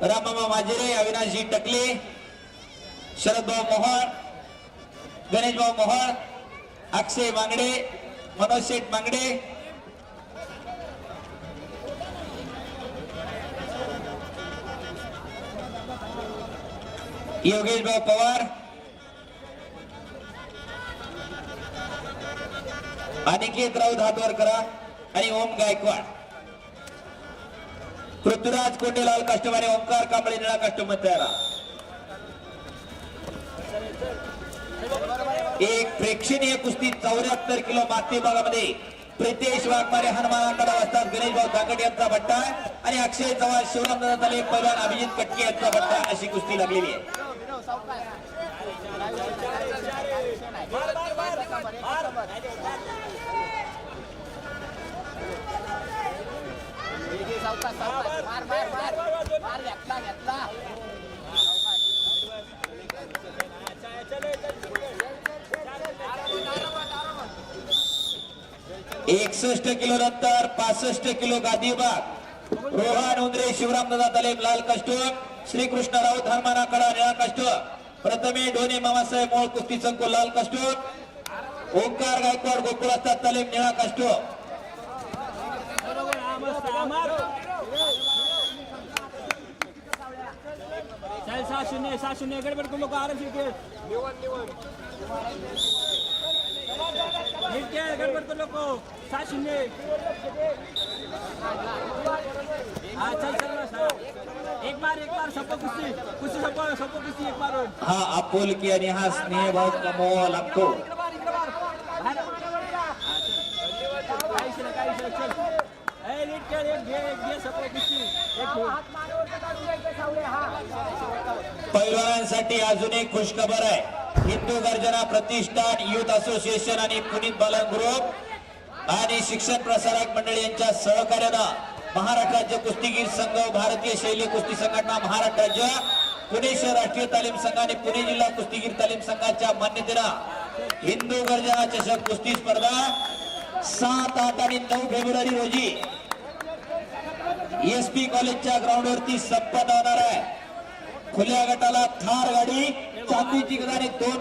रामबाबा माजिरे अविनाशजी टकले शरदभाऊ मोहळ गणेशभाऊ मोहळ अक्षय मांगडे मनोज शेठ मांगडे योगेशभाऊ पवार अनिकेत राऊत हातवर करा आणि ओम गायकवाड. पृथ्वीराज कोंडेलाल कष्टम आणि ओंकार कांबळे निळा कष्टम तयारा एक प्रेक्षणीय कुस्ती चौऱ्याहत्तर किलो माती भागामध्ये प्रितेश वाघमारे हनुमानाकडे असतात गणेश भाऊ धाकट यांचा भट्टा आणि अक्षय चव्हाण शिवराम तले पैलवान अभिजित कटके यांचा भट्टा. अशी कुस्ती लागलेली आहे. सावकाश सावकाश मार मार मार मार घेतला घेतला एकसष्ट किलो नंतर पासष्ट किलो गादीबाग रोहन उंद्रे शिवराम दादा लाल कष्ट. श्रीकृष्ण राऊत हनुमानाकडा निळा कष्ट. प्रथमे ढोणे मामासाहेब मोळ कुस्ती संकुल लाल कष्ट. ओंकार गायकवाड गोकुळ असतात तलेब निळा कष्ट. शून्य सहा शून्य गडबड करू नको आरामशीर खेळ नीट खेळ गडबड करू नको सहा शून्य। हा चल चल बस, हा. एक बार एक बार सप्पो कुस्ती कुस्ती सप्पो सप्पो कुस्ती एक बार। हा आपुलकी आणि हा स्नेहभाव कमवावा लागतो काही शिल्लक काही शिल्लक चल ए नीट खेळ एक घे एक घे सप्पो कुस्ती एक खेळ पैलवानांसाठी अजून एक खुशखबर आहे. हिंदू गर्जना प्रतिष्ठान युथ असोसिएशन आणि पुनीत बालन ग्रुप आणि शिक्षण प्रसारक मंडळी यांच्या सहकार्यानं महाराष्ट्र राज्य कुस्तीगीर संघ भारतीय शैली कुस्ती संघटना महाराष्ट्र राज्य पुणे शहर राष्ट्रीय तालीम संघ आणि पुणे जिल्हा कुस्तीगीर तालीम संघाच्या मान्यतेनं हिंदू गर्जना चषक कुस्ती स्पर्धा सात आठ आणि नऊ फेब्रुवारी रोजी एस पी कॉलेजच्या ग्राउंडवरती संपन्न होणार आहे. खुल्या गटाला थार गाडी चांदीची गजाने दोन